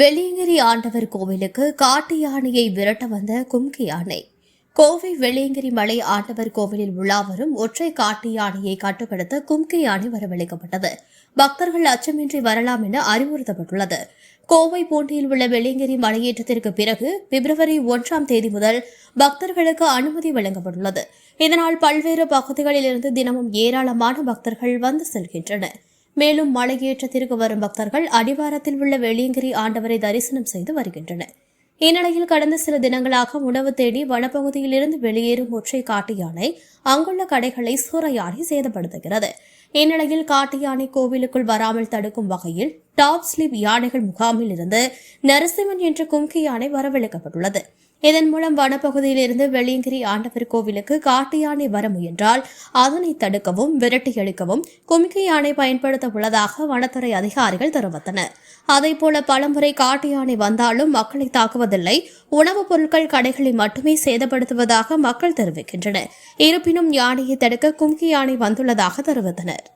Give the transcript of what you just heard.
வெளியங்கிரி ஆண்டவர் கோவிலுக்கு காட்டு யானையை விரட்ட வந்த கும்கி யானை. கோவை வெள்ளியங்கிரி மலை ஆண்டவர் கோவிலில் உலா வரும் ஒற்றை காட்டு யானையை கட்டுப்படுத்த கும்கி யானை வரவழைக்கப்பட்டது. பக்தர்கள் அச்சமின்றி வரலாம் என அறிவுறுத்தப்பட்டுள்ளது. கோவை பூண்டியில் உள்ள வெள்ளியங்கிரி மலையேற்றத்திற்கு பிறகு பிப்ரவரி ஒன்றாம் தேதி முதல் பக்தர்களுக்கு அனுமதி வழங்கப்பட்டுள்ளது. இதனால் பல்வேறு பகுதிகளில் இருந்து தினமும் ஏராளமான பக்தர்கள் வந்து செல்கின்றனர். மேலும் மலையேற்றத்திற்கு வரும் பக்தர்கள் அடிவாரத்தில் உள்ள வெளியங்கிரி ஆண்டவரை தரிசனம் செய்து வருகின்றனர். இந்நிலையில் கடந்த சில தினங்களாக உணவு தேடி வனப்பகுதியிலிருந்து வெளியேறும் ஒற்றை காட்டு யானை அங்குள்ள கடைகளை சூறையாடி சேதப்படுத்துகிறது. இந்நிலையில் காட்டு யானை கோவிலுக்குள் வராமல் தடுக்கும் வகையில் டாப் ஸ்லீப் யானைகள் முகாமில் இருந்து நரசிம்மன் என்ற கும்கி யானை வரவழைக்கப்பட்டுள்ளது. இதன் மூலம் வனப்பகுதியிலிருந்து வெள்ளியங்கிரி ஆண்டவர் கோவிலுக்கு காட்டு யானை வர முயன்றால் அதனை தடுக்கவும் விரட்டியளிக்கவும் கும்கி யானை பயன்படுத்த உள்ளதாக வனத்துறை அதிகாரிகள் தெரிவித்தனர். அதேபோல பலமுறை காட்டு யானை வந்தாலும் மக்களை தாக்குவதில்லை. உணவுப் பொருட்கள் கடைகளை மட்டுமே சேதப்படுத்துவதாக மக்கள் தெரிவிக்கின்றனர். இருப்பினும் யானையை தடுக்க கும்கி யானை வந்துள்ளதாக தெரிவித்தனர்.